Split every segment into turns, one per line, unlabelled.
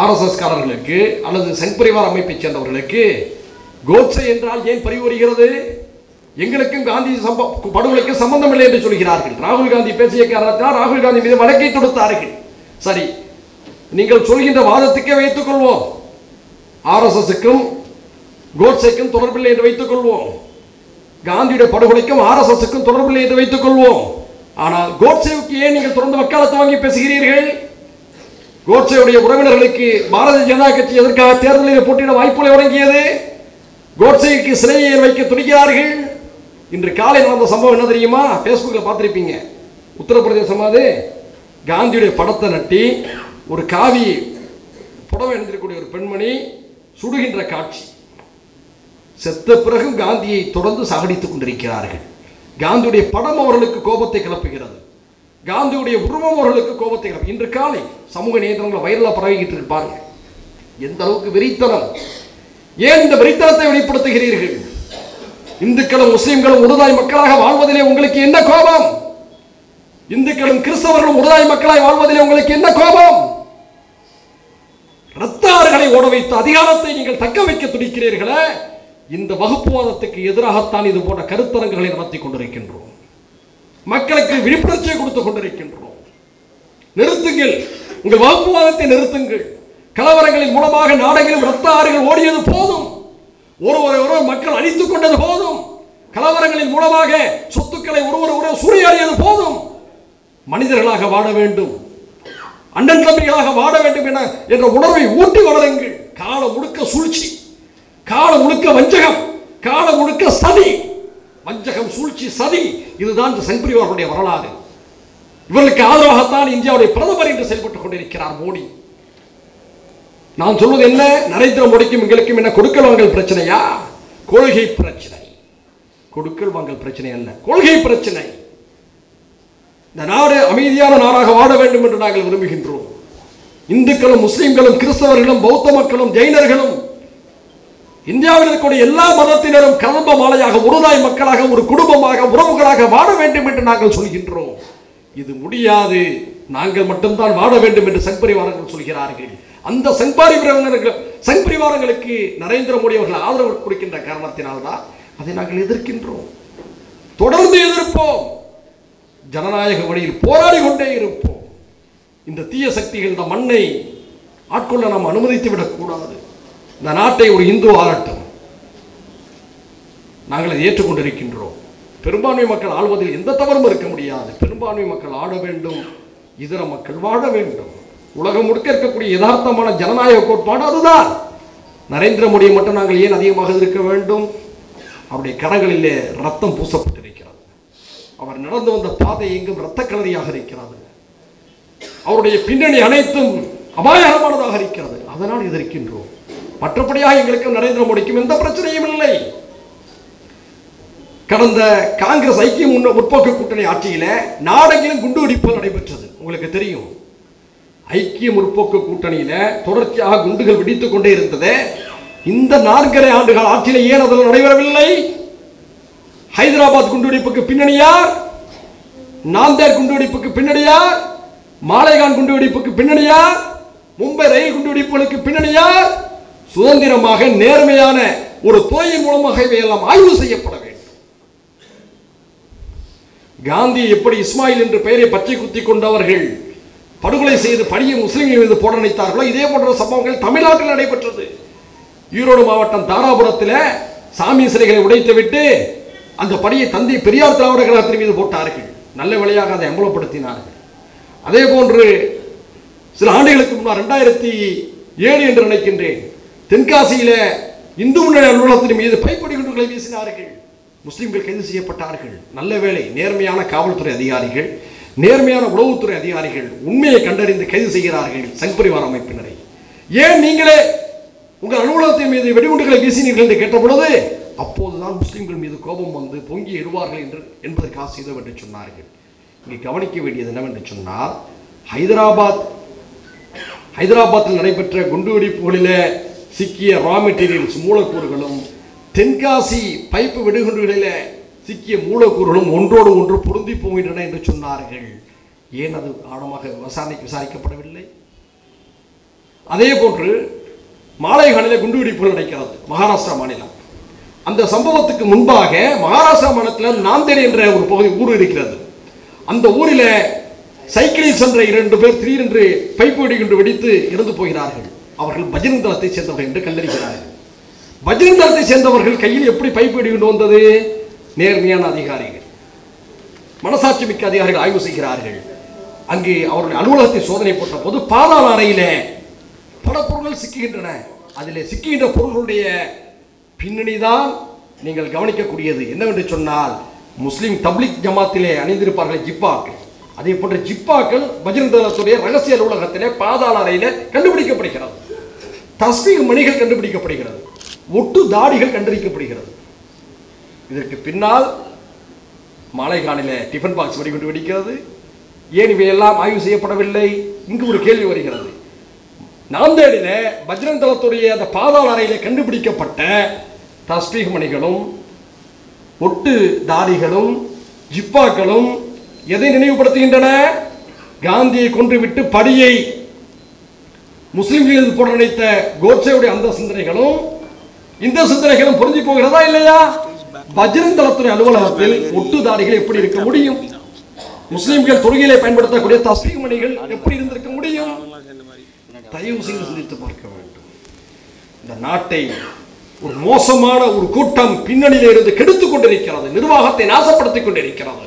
ஆர்எஸ்எஸ்காரர்களுக்கு அல்லது சங்பரிவார் அமைப்பைச் சேர்ந்தவர்களுக்கு கோட்சே என்றால் ஏன் பரிவுறுகிறது எங்களுக்கும் காந்தி சம்ப படுகொலைக்கு சம்பந்தம் இல்லை என்று சொல்கிறார்கள். ராகுல் காந்தி பேசிய காரணத்தினால் ராகுல் காந்தி மீது வழக்கை தொடுத்தார்கள். சரி நீங்கள் சொல்கின்ற வாதத்துக்கே வைத்துக் கொள்வோம். ஆர்எஸ்எஸ்க்கும் கோட்ஸேக்கும் தொடர்பில்லை என்று வைத்துக் கொள்வோம். காந்தியுடைய படுகொலைக்கும் ஆர்எஸ்எஸ்க்கும் தொடர்பில்லை என்று வைத்துக் கொள்வோம். ஆனால் கோட்ஸேவுக்கு ஏன் நீங்கள் தொடர்ந்து வக்காலத்து வாங்கி பேசுகிறீர்கள்? கோட்சேவுடைய உறவினர்களுக்கு பாரதிய ஜனதா கட்சி எதற்காக தேர்தலில் போட்டியிட வாய்ப்புகளை வழங்கியது? கோட்சேக்கு சிலையை வைக்க துடிக்கிறார்கள். இன்று காலை நடந்த சம்பவம் என்ன தெரியுமா? ஃபேஸ்புக்கில் பார்த்துருப்பீங்க. உத்தரப்பிரதேசம் அது காந்தியுடைய படத்தை நட்டி ஒரு காவி புடவை அணிந்திருக்கக்கூடிய ஒரு பெண்மணி சுடுகின்ற காட்சி. செத்த பிறகும் காந்தியை தொடர்ந்து சாகடித்துக் கொண்டிருக்கிறார்கள். காந்தியுடைய படம் அவர்களுக்கு கோபத்தை கிளப்புகிறது. காந்தியுடைய உருவம் அவர்களுக்கு கோபத்தை இன்று காலை சமூக நேதங்களை வைரலாக பரவிக்கிட்டு இருப்பாங்க எந்த அளவுக்கு வெறித்தனம்? ஏன் இந்த வெறித்தனத்தை வெளிப்படுத்துகிறீர்கள்? இந்துக்களும் முஸ்லிம்களும் உருதாய் மக்களாக வாழ்வதிலே உங்களுக்கு என்ன கோபம்? இந்துக்களும் கிறிஸ்தவர்களும் உருதாய் மக்களாய் வாழ்வதிலே உங்களுக்கு என்ன கோபம்? ரத்தாறுகளை ஓட வைத்து அதிகாரத்தை நீங்கள் தக்க வைக்க துடிக்கிறீர்களே இந்த வகுப்புவாதத்துக்கு எதிராகத்தான் இது போன்ற கருத்தரங்குகளை நடத்தி கொண்டிருக்கின்றோம். மக்களுக்கு விழிப்புணர்ச்சியை கொடுத்து கொண்டிருக்கின்றோம். நிறுத்துங்கள். உங்கள் வாக்குவாதத்தை நிறுத்துங்கள். கலவரங்களின் மூலமாக நாடெங்கிலும் ரத்த ஆறுகள் ஓடியது போதும். ஒருவரை ஒருவர் மக்கள் அழித்துக் கொண்டது போதும். கலவரங்களின் மூலமாக சொத்துக்களை ஒருவர் ஒருவர் சூறையாடியது போதும். மனிதர்களாக வாழ வேண்டும். அண்ணன் தம்பிகளாக வாழ வேண்டும் என என்ற உணர்வை ஊட்டி வளருங்கள். காலம் முழுக்க சூழ்ச்சி. காலம் முழுக்க வஞ்சகம் காலம் முழுக்க சதி வஞ்சகம் சூழ்ச்சி சதி இதுதான் இந்த சங்பரிவார்களுடைய வரலாறு. இவர்களுக்கு ஆதரவாகத்தான் இந்தியாவுடைய பிரதமர் என்று செயல்பட்டுக் கொண்டிருக்கிறார் மோடி. நான் சொல்வது என்ன? நரேந்திர மோடிக்கும் எங்களுக்கும் என்ன? கொடுக்கல் வாங்கல் பிரச்சனையா? கொள்கை பிரச்சனை. கொடுக்கல் வாங்கல் பிரச்சனை அல்ல கொள்கை பிரச்சனை. இந்த நாடு அமைதியான நாடாக வாழ வேண்டும் என்று நாங்கள் விரும்புகின்றோம். இந்துக்களும் முஸ்லிம்களும் கிறிஸ்தவர்களும் பௌத்த மக்களும் ஜெயினர்களும் இந்தியாவில் இருக்கக்கூடிய எல்லா மதத்தினரும் கலம்ப மாலையாக ஒருதாய் மக்களாக ஒரு குடும்பமாக உறவுகளாக வாழ வேண்டும் என்று நாங்கள் சொல்கின்றோம். இது முடியாது. நாங்கள் மட்டும்தான் வாழ வேண்டும் என்று சங்பரிவாரங்கள் சொல்கிறார்கள். அந்த சங்பாரிவாரங்களுக்கு சங்பரிவாரங்களுக்கு நரேந்திர மோடி அவர்கள் ஆதரவு கொடுக்கின்ற காரணத்தினால்தான் அதை நாங்கள் எதிர்க்கின்றோம். தொடர்ந்து எதிர்ப்போம். ஜனநாயக வழியில் போராடி கொண்டே இருப்போம். இந்த தீய சக்திகள் இந்த மண்ணை ஆட்கொள்ள நாம் அனுமதித்து விடக்கூடாது இந்த நாட்டை ஒரு இந்து ஆளட்டும் நாங்கள் அதை ஏற்றுக்கொண்டிருக்கின்றோம். பெரும்பான்மை மக்கள் ஆள்வதில் எந்த தவறும் இருக்க முடியாது. பெரும்பான்மை மக்கள் ஆட வேண்டும் இதர மக்கள் வாழ வேண்டும். உலகம் முழுக்க இருக்கக்கூடிய யதார்த்தமான ஜனநாயக கோட்பாடு அதுதான். நரேந்திர மோடியை மட்டும் நாங்கள் ஏன் அதிகமாக இருக்க வேண்டும்? அவருடைய கரங்களிலே ரத்தம் பூசப்பட்டிருக்கிறது. அவர் நடந்து வந்த பாதை எங்கும் இரத்த கலரியாக இருக்கிறது. அவருடைய பின்னணி அனைத்தும் அபாயகரமானதாக இருக்கிறது. அதனால் எதிர்க்கின்றோம். மற்றபடியாக எங்களுக்கு நரேந்திர மோடிக்கும் எந்த பிரச்சனையும் இல்லை. கடந்த காங்கிரஸ் ஐக்கிய முன்ன முற்போக்கு கூட்டணி ஆட்சியில் நாடெங்கிலும் குண்டு வெடிப்புகள் நடைபெற்றது. உங்களுக்கு தெரியும். ஐக்கிய முற்போக்கு கூட்டணியில் தொடர்ச்சியாக குண்டுகள் வெடித்துக் கொண்டே இருந்தது. இந்த நான்கரை ஆண்டுகள் ஆட்சியில் ஏன் அதில் நடைபெறவில்லை? ஹைதராபாத் குண்டுவெடிப்புக்கு பின்னணி யார்? நாந்தேர் குண்டுவெடிப்புக்கு பின்னணி யார்? மாலைகான் குண்டுவெடிப்புக்கு பின்னணி யார்? மும்பை ரயில் குண்டுவெடிப்புகளுக்கு பின்னணி யார்? சுதந்திரமாக நேர்மையான ஒரு துறையின் மூலமாக இவையெல்லாம் ஆய்வு செய்யப்பட வேண்டும். காந்தி எப்படி இஸ்மாயில் என்று பெயரை பச்சை குத்தி கொண்டவர்கள் படுகொலை செய்து பணியை முஸ்லீம்கள் மீது போட நினைத்தார்களோ இதே போன்ற சம்பவங்கள் தமிழ்நாட்டில் நடைபெற்றது. ஈரோடு மாவட்டம் தாராபுரத்தில் சாமி சிலைகளை உடைத்துவிட்டு அந்த பணியை தந்தை பெரியார் திராவிட கழகத்தின் மீது போட்டார்கள். நல்ல வழியாக அதை அம்பலப்படுத்தினார்கள். அதே போன்று சில ஆண்டுகளுக்கு முன்னால் ரெண்டாயிரத்தி ஏழு என்று நினைக்கின்றேன் தென்காசியில இந்து முன்னணி அலுவலகத்தின் மீது பைப்படி குண்டுகளை வீசினார்கள். முஸ்லிம்கள் கைது செய்யப்பட்டார்கள். நல்ல வேளை நேர்மையான காவல்துறை அதிகாரிகள் நேர்மையான உளவுத்துறை அதிகாரிகள் உண்மையை கண்டறிந்து கைது செய்கிறார்கள் சங்பரிவார அமைப்பினரை. ஏன் நீங்களே உங்கள் அலுவலகத்தின் மீது வெடிகுண்டுகளை வீசினீர்கள் என்று கேட்டபொழுது அப்போதுதான் முஸ்லிம்கள் மீது கோபம் வந்து பொங்கி எழுவார்கள் என்று என்பதற்காக செய்தோம் என்று சொன்னார்கள். இங்கே கவனிக்க வேண்டியது என்னவென்று சொன்னால் ஹைதராபாத் ஹைதராபாத்தில் நடைபெற்ற குண்டுவெடிப்புகளிலே சிக்கிய ரா மெட்டீரியல்ஸ் மூலக்கூறுகளும் தென்காசி பைப்பு வெடிகுண்டுகளிலே சிக்கிய மூலக்கூறுகளும் ஒன்றோடு ஒன்று பொருந்தி போகின்றன என்று சொன்னார்கள். ஏன் அது ஆழமாக விசாரணை விசாரிக்கப்படவில்லை? அதே போன்று மாலைகளில் குண்டுவெடிப்புகள் நடக்கிறது மகாராஷ்டிரா மாநிலம். அந்த சம்பவத்துக்கு முன்பாக மகாராஷ்டிரா மாநிலத்தில் நாந்தேடி என்ற ஒரு பகுதி ஊர் இருக்கிறது. அந்த ஊரில் சைக்கிளில் சென்ற இரண்டு பேர் திடீரென்று பைப்பு வெடிகுண்டு வெடித்து இறந்து போகிறார்கள். அவர்கள் பஜ்ரங் தளத்தை சேர்ந்தவர்கள் என்று கண்டறிகிறார்கள். பஜ்ரங் தளத்தை சேர்ந்தவர்கள் கையில் எப்படி பைப்பு கொண்டு வந்தது? நேர்மையான அதிகாரிகள். மனசாட்சி மிக்க அதிகாரிகள் ஆய்வு செய்கிறார்கள். அங்கே அவருடைய அலுவலகத்தை சோதனை போட்ட போது பாதாள அறையிலே பல பொருள்கள் சிக்குகின்றன. அதிலே சிக்குகின்ற பொருள்களுடைய பின்னணிதான் நீங்கள் கவனிக்கக்கூடியது. என்னவென்று சொன்னால் முஸ்லீம் தப்லிக் ஜமாத்திலே அணிந்திருப்பார்கள் ஜிப்பாக்கள். அதே போன்ற ஜிப்பாக்கள் பஜ்ரங் தளத்துடைய ரகசிய அலுவலகத்திலே பாதாள அறையிலே கண்டுபிடிக்கப்படுகிறது. தஸ்மீக மணிகள் கண்டுபிடிக்கப்படுகிறது. ஒட்டு தாடிகள் கண்டறிக்கப்படுகிறது இதற்கு பின்னால் மாலைகானில டிஃபன் பாக்ஸ் வெடிகுண்டு வெடிக்கிறது. ஏன் இவையெல்லாம் ஆய்வு செய்யப்படவில்லை? இங்கு ஒரு கேள்வி வருகிறது. நாந்தேடில பஜ்ரங் தளத்துடைய அந்த பாதாள அறையில் கண்டுபிடிக்கப்பட்ட தஸ்மீக மணிகளும் ஒட்டு தாடிகளும் ஜிப்பாக்களும் எதை நினைவுபடுத்துகின்றன? காந்தியை கொன்றுவிட்டு படியை முஸ்லிம்கள் போட நினைத்த கோட்சேவுடைய அந்த சிந்தனைகளும் இந்த சிந்தனைகளும் புரிஞ்சு போகிறதா இல்லையா? பஜ்ரங் தளத்துறை அலுவலகத்தில் ஒட்டு தாடிகள் எப்படி இருக்க முடியும்? முஸ்லிம்கள் தொழுகையிலே பயன்படுத்தக்கூடிய தஸ்பீக் மணிகள் எப்படி இருந்திருக்க முடியும்? தயவு செய்து சிந்தித்து பார்க்க வேண்டும். இந்த நாட்டை ஒரு மோசமான ஒரு கூட்டம் பின்னணியில இருந்து கெடுத்துக் கொண்டிருக்கிறது நிர்வாகத்தை நாசப்படுத்திக் கொண்டிருக்கிறது.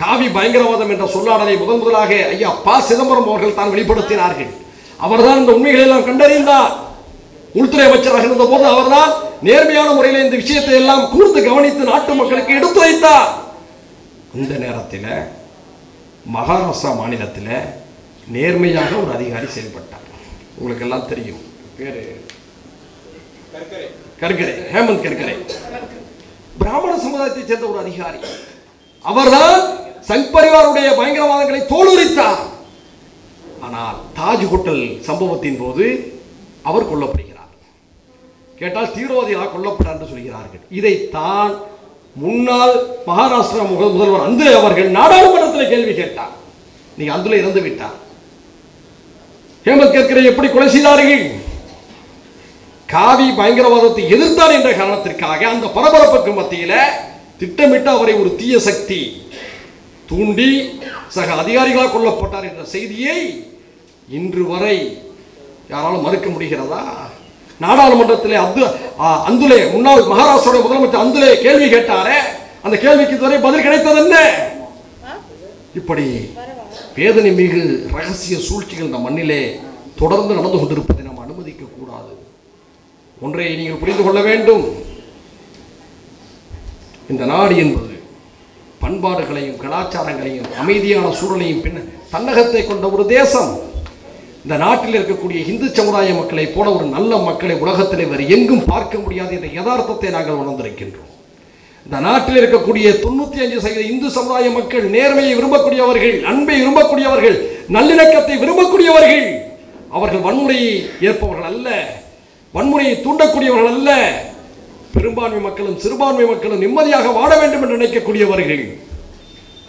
காவி பயங்கரவாதம் என்ற சொல்லாடலை முதன் முதலாக ஐயா ப சிதம்பரம் அவர்கள் தான் வெளிப்படுத்தினார்கள். அவர்தான் இந்த உண்மைகளை எல்லாம் கண்டறிந்தார். உள்துறை அமைச்சராக இருந்த போது அவர்தான் நேர்மையான முறையில் இந்த விஷயத்தை எல்லாம் கூர்ந்து கவனித்து நாட்டு மக்களுக்கு எடுத்துரைத்தார் இந்த நேரத்தில் மகாராஷ்டிரா மாநிலத்தில் நேர்மையாக ஒரு அதிகாரி செயல்பட்டார். உங்களுக்கு எல்லாம் தெரியும். பேரு? கர்கரே ஹேமந்த் கர்கரே பிராமண சமுதாயத்தைச் சேர்ந்த ஒரு அதிகாரி. அவர்தான் சங் பரிவாருடைய பயங்கரவாதங்களை தோலுரித்தார். ஆனால் தாஜ் ஹோட்டல் சம்பவத்தின் போது அவர் கொல்லப்படுகிறார். கேட்டால் தீவிரவாதிகளாக கொல்லப்பட்டார் என்று சொல்கிறார்கள். இதைத்தான் முன்னாள் மகாராஷ்டிரா முக- முதல்வர் அந்துலே அவர்கள் நாடாளுமன்றத்தில் கேள்வி கேட்டார். நீ அந்துலே இறந்து விட்டார். ஹேமந்த் கர்கரை எப்படி கொலை செய்தார்கள்? காவி பயங்கரவாதத்தை எதிர்த்தார் என்ற காரணத்திற்காக அந்த பரபரப்புக்கு மத்தியில திட்டமிட்டு அவரை ஒரு தீய சக்தி தூண்டி சக அதிகாரிகளால் கொல்லப்பட்டார் என்ற செய்தியை இன்று வரை யாராலும் மறுக்க முடிகிறதா? நாடாளுமன்றத்திலே அப்து ஆ, அந்துலே முன்னாள் மகாராஷ்டிராவுடைய முதலமைச்சர் அந்துலே கேள்வி கேட்டாரே. அந்த கேள்விக்கு இதுவரை பதில் கிடைத்தது என்ன இப்படி வேதனை மிகு ரகசிய சூழ்ச்சிகள் நம் மண்ணிலே தொடர்ந்து நடந்து கொண்டிருப்பதை நாம் அனுமதிக்க கூடாது. ஒன்றை நீங்கள் புரிந்து கொள்ள வேண்டும். இந்த நாடு என்பது பண்பாடுகளையும் கலாச்சாரங்களையும் அமைதியான சூழலையும் பின்ன தன்னகத்தை கொண்ட ஒரு தேசம். இந்த நாட்டில் இருக்கக்கூடிய இந்து சமுதாய மக்களை போல ஒரு நல்ல மக்களை உலகத்திலே வேறு எங்கும் பார்க்க முடியாது என்ற யதார்த்தத்தை நாங்கள் உணர்ந்திருக்கின்றோம். இந்த நாட்டில் இருக்கக்கூடிய தொண்ணூத்தி அஞ்சு சதவீத இந்து சமுதாய மக்கள் நேர்மையை விரும்பக்கூடியவர்கள் அன்பை விரும்பக்கூடியவர்கள் நல்லிணக்கத்தை விரும்பக்கூடியவர்கள் அவர்கள் வன்முறையை ஏற்பவர்கள் அல்ல வன்முறையை தூண்டக்கூடியவர்கள் அல்ல. பெரும்பான்மை மக்களும் சிறுபான்மை மக்களும் நிம்மதியாக வாழ வேண்டும் என்று நினைக்கக்கூடியவர்கள்.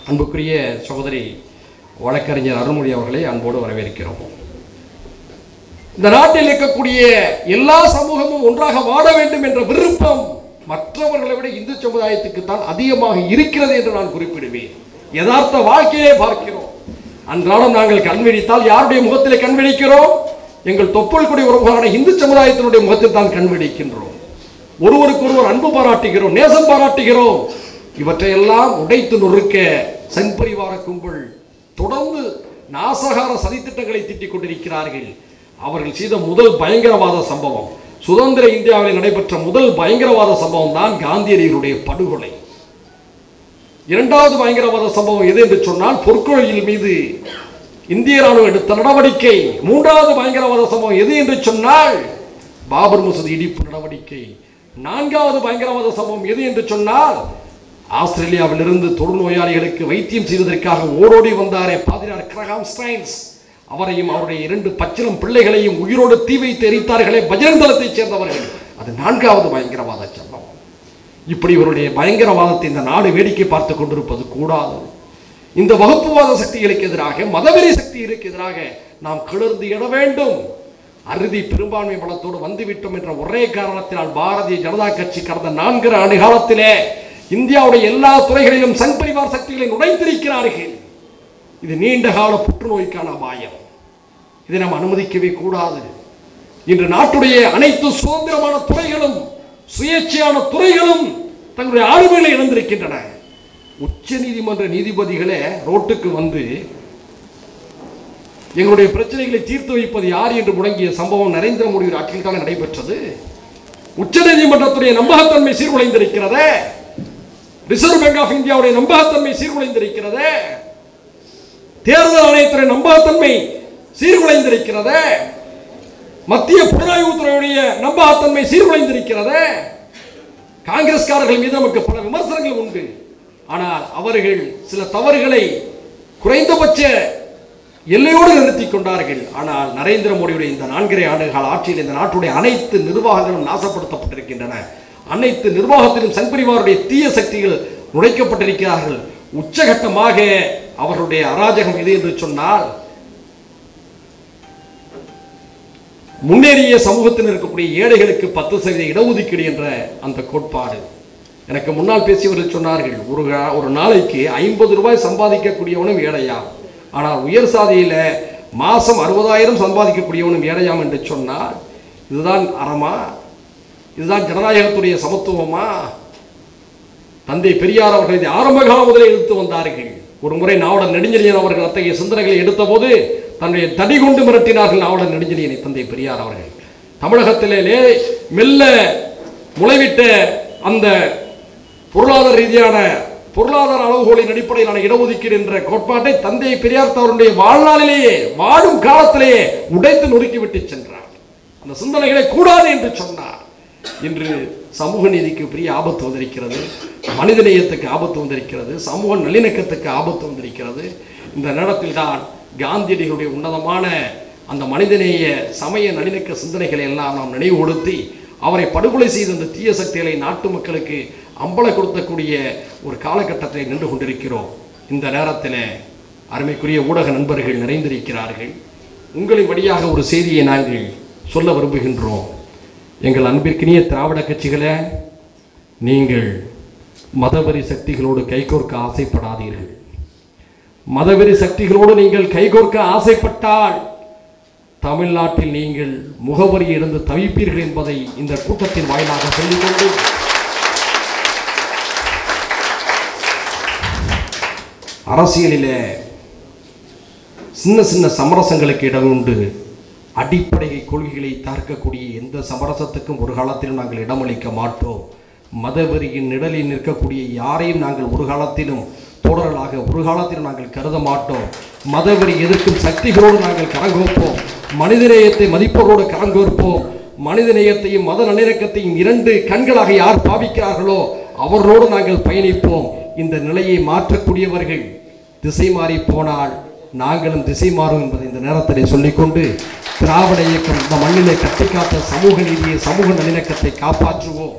அன்புக்குரிய சகோதரி வழக்கறிஞர் அருள்மொழி அவர்களை அன்போடு வரவேற்கிறோம். இந்த நாட்டில் இருக்கக்கூடிய எல்லா சமூகமும் ஒன்றாக வாழ வேண்டும் என்ற விருப்பம் மற்றவர்களை விட இந்து சமுதாயத்துக்கு தான் அதிகமாக இருக்கிறது என்று நான் குறிப்பிடுவேன். யதார்த்த வாழ்க்கையை பார்க்கிறோம். அன்றாடம் நாங்கள் கண்விழித்தால் யாருடைய முகத்திலே கண்விழிக்கிறோம்? எங்கள் தொப்புள் குடி உறவுகளான இந்து சமுதாயத்தினுடைய முகத்தில் தான் கண்விழிக்கின்றோம். ஒருவருக்கொருவர் அன்பு பாராட்டுகிறோம் நேசம் பாராட்டுகிறோம். இவற்றையெல்லாம் உடைத்து நொறுக்க சங் கும்பல் தொடர்ந்து நாசகார சதித்திட்டங்களை திட்டிக் கொண்டிருக்கிறார்கள். அவர்கள் செய்த முதல் பயங்கரவாத சம்பவம். சுதந்திர இந்தியாவில் நடைபெற்ற முதல் பயங்கரவாத சம்பவம் தான் காந்தியடிகளுடைய படுகொலை. இரண்டாவது பயங்கரவாத சம்பவம் எது என்று சொன்னால் பொற்கொழியில் மீது இந்திய ராணுவம் எடுத்த நடவடிக்கை. மூன்றாவது பயங்கரவாத சம்பவம் எது என்று சொன்னால் பாபர் மசூதி இடிப்பு நடவடிக்கை. நான்காவது பயங்கரவாத சம்பவம் எது என்று சொன்னால் ஆஸ்திரேலியாவிலிருந்து தொழுநோயாளிகளுக்கு வைத்தியம் செய்வதற்காக ஓடோடி வந்தாரே பாதிரியார் கிரகாம் ஸ்டைன்ஸ். அவரையும் அவருடைய இரண்டு பச்சிலம் பிள்ளைகளையும் உயிரோடு தீ வைத்து எரித்தார்களே பஜரங் சேர்ந்தவர்கள். அது நான்காவது பயங்கரவாத சம்பவம். இப்படி இவருடைய பயங்கரவாதத்தை இந்த நாடு வேடிக்கை பார்த்து கொண்டிருப்பது கூடாது. இந்த வகுப்புவாத சக்திகளுக்கு எதிராக மதவெறி சக்திகளுக்கு எதிராக நாம் கிளர்ந்து இட வேண்டும். அறுதி பெரும்பான்மை பலத்தோடு வந்துவிட்டோம் என்ற ஒரே காரணத்தினால் பாரதிய ஜனதா கட்சி கடந்த நான்கு ஆண்டு காலத்திலே இந்தியாவுடைய எல்லா துறைகளிலும் சங் பரிவார் சக்திகளை நுழைத்திருக்கிறார்கள் இது நீண்ட கால புற்றுநோய்க்கான அபாயம். இதை நாம் அனுமதிக்கவே கூடாது. இன்று நாட்டுடைய அனைத்து சுதந்திரமான துறைகளும் சுயேட்சையான துறைகளும் தங்களுடைய ஆளுமைகளை இழந்திருக்கின்றன. உச்ச நீதிமன்ற நீதிபதிகளே ரோட்டுக்கு வந்து எங்களுடைய பிரச்சனைகளை தீர்த்து வைப்பது யார் என்று முடங்கிய சம்பவம் நரேந்திர மோடி ஆட்சியில் தானே நடைபெற்றது? உச்ச நீதிமன்றத்துடைய நம்பகத்தன்மை சீர்குலைந்திருக்கிறதே ரிசர்வ் பேங்க் ஆஃப் இந்தியாவுடைய நம்பகத்தன்மை சீர்குலைந்திருக்கிறதே தேர்தல் ஆணையத்துறை நம்பகத்தன்மை சீர்குலைந்திருக்கிறது. மத்திய புலனாய்வுத்துறையுடைய நம்பகத்தன்மை சீர்குலைந்திருக்கிறது. காங்கிரஸ்காரர்கள் மீது நமக்கு பல விமர்சனங்கள் உண்டு. ஆனால் அவர்கள் சில தவறுகளை குறைந்தபட்ச எல்லையோடு நிறுத்தி கொண்டார்கள். ஆனால் நரேந்திர மோடியுடைய இந்த நான்கரை ஆண்டுகால ஆட்சியில் இந்த நாட்டுடைய அனைத்து நிர்வாகங்களும் நாசப்படுத்தப்பட்டிருக்கின்றன. அனைத்து நிர்வாகத்திலும் சங்பரிவாருடைய தீய சக்திகள் நுழைக்கப்பட்டிருக்கிறார்கள் உச்சகட்டமாக அவர்களுடைய அராஜகம் எது என்று சொன்னால் முன்னேறிய சமூகத்தில் இருக்கக்கூடிய ஏழைகளுக்கு பத்து சதவீத இடஒதுக்கீடு என்ற அந்த கோட்பாடு. எனக்கு முன்னால் பேசியவர்கள் சொன்னார்கள் ஒரு ஒரு நாளைக்கு ஐம்பது ரூபாய் சம்பாதிக்கக்கூடியவனும் ஏழையாம். ஆனால் உயர் சாதியில் மாதம் அறுபதாயிரம் சம்பாதிக்கக்கூடியவனும் ஏழையாம் என்று சொன்னால் இதுதான் அறமா? இதுதான் ஜனநாயகத்துடைய சமத்துவமா? தந்தை பெரியார் அவர்கள் இதை ஆரம்ப காலம் முதலே எடுத்து வந்தார்கள். ஒரு முறை நாவலர் நெடுஞ்செழியன் அவர்கள் அத்தகைய சிந்தனைகளை எடுத்தபோது தன்னுடைய தடி கொண்டு மிரட்டினார்கள். நாவலர் நெடுஞ்செழியனை தந்தை பெரியார் அவர்கள். தமிழகத்திலே லே- மெல்ல முளைவிட்ட அந்த பொருளாதார ரீதியான பொருளாதார அளவுகோலின் அடிப்படையிலான இடஒதுக்கீடு என்ற கோட்பாட்டை தந்தை பெரியார் அவருடைய வாழ்நாளிலேயே வாழும் காலத்திலேயே உடைத்து நொறுக்கிவிட்டு சென்றார். அந்த சிந்தனைகளை கூடாது என்று சொன்னார். இன்று சமூக நீதிக்கு பெரிய ஆபத்து வந்திருக்கிறது. மனிதநேயத்துக்கு ஆபத்து வந்திருக்கிறது. சமூக நல்லிணக்கத்துக்கு ஆபத்து வந்திருக்கிறது. இந்த நேரத்தில் தான் காந்தியடிகளுடைய உன்னதமான அந்த மனிதநேய சமய நல்லிணக்க சிந்தனைகளை எல்லாம் நாம் நினைவுபடுத்தி அவரை படுகொலை செய்த அந்த தீய சக்திகளை நாட்டு மக்களுக்கு அம்பலப்படுத்தக்கூடிய ஒரு காலகட்டத்தில் நின்று கொண்டிருக்கிறோம். இந்த நேரத்தில் அருமைக்குரிய ஊடக நண்பர்கள் நிறைந்திருக்கிறார்கள். உங்களின் வழியாக ஒரு செய்தியை நாங்கள் சொல்ல விரும்புகின்றோம். எங்கள் அன்பிற்கினிய திராவிட கட்சிகளை நீங்கள் மதவரி சக்திகளோடு கைகோர்க்க ஆசைப்படாதீர்கள். மதவெறி சக்திகளோடு நீங்கள் கைகோர்க்க ஆசைப்பட்டால் தமிழ்நாட்டில் நீங்கள் முகவரி இருந்து தவிப்பீர்கள் என்பதை இந்த கூட்டத்தின் வாயிலாக சொல்லிக்கொண்டு அரசியலிலே சின்ன சின்ன சமரசங்களுக்கு இடம் உண்டு. அடிப்படை கொள்கைகளை தார்க்கக்கூடிய எந்த சமரசத்துக்கும் ஒரு காலத்திலும் நாங்கள் இடமளிக்க மாட்டோம். மதவெறியின் நிழலில் நிற்கக்கூடிய யாரையும் நாங்கள் ஒரு காலத்திலும் தோழர்களாக ஒரு காலத்தில் நாங்கள் கருத மாட்டோம். மதவெறி எதிர்க்கும் சக்திகளோடு நாங்கள் கரங்கோப்போம். மனிதநேயத்தை மதிப்பவரோடு கரங்கோற்போம் மனிதநேயத்தையும் மத நல்லிணக்கத்தையும் இரண்டு கண்களாக யார் பாவிக்கிறார்களோ அவர்களோடு நாங்கள் பயணிப்போம். இந்த நிலையை மாற்றக்கூடியவர்கள் திசை மாறி போனால் நாங்களும் திசை மாறும் என்பதை இந்த நேரத்தில் சொல்லிக்கொண்டு திராவிட இயக்கம் இந்த மண்ணிலே கட்டிக்காத்த சமூக நீதியை சமூக நல்லிணக்கத்தை காப்பாற்றுவோம்.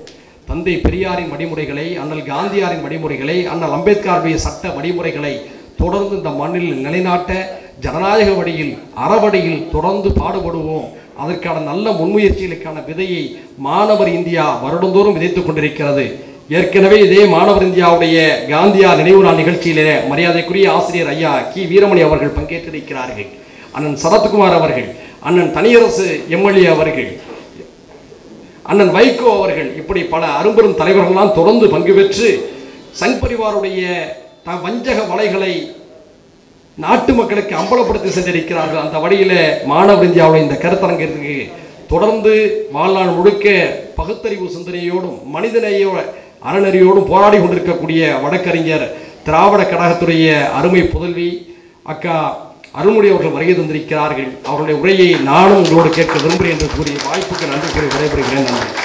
தந்தை பெரியாரின் வழிமுறைகளை அண்ணல் காந்தியாரின் வழிமுறைகளை அண்ணல் அம்பேத்கருடைய சட்ட வழிமுறைகளை தொடர்ந்து இந்த மண்ணில் நிலைநாட்ட ஜனநாயக வழியில் அறவழியில் தொடர்ந்து பாடுபடுவோம். அதற்கான நல்ல முன்முயற்சிகளுக்கான விதையை மாணவர் இந்தியா வருடந்தோறும் விதைத்துக் கொண்டிருக்கிறது. ஏற்கனவே இதே மாணவர் இந்தியாவுடைய காந்தியார் நினைவு நாள் நிகழ்ச்சியிலே மரியாதைக்குரிய ஆசிரியர் ஐயா கி. வீரமணி அவர்கள் பங்கேற்றிருக்கிறார்கள். அண்ணன் சரத்குமார் அவர்கள் அண்ணன் தனியரசு எம்எல்ஏ அவர்கள் அண்ணன் வைகோ அவர்கள் இப்படி பல அரும்பெரும் தலைவர்கள்லாம் தொடர்ந்து பங்கு பெற்று சங் பரிவாருடைய த வஞ்சக வலைகளை நாட்டு மக்களுக்கு அம்பலப்படுத்தி சென்றிருக்கிறார்கள். அந்த வழியில் மாணவர் இந்தியாவுடைய இந்த கருத்தரங்கிற்கு தொடர்ந்து வாழ்நாள் முழுக்க பகுத்தறிவு சிந்தனையோடும் மனிதநேயோட அறநெறியோடும் போராடி கொண்டிருக்கக்கூடிய வழக்கறிஞர் திராவிட கழகத்துடைய அருமை புதல்வி அக்கா அருள்மொழி அவர்கள் வருகை தந்திருக்கிறார்கள். அவருடைய உரையை நானும் உங்களோடு கேட்க விரும்புகிறேன் என்று கூறிய வாய்ப்புக்கு நன்றி கூறி விடைபெறுகிறேன். நன்றி.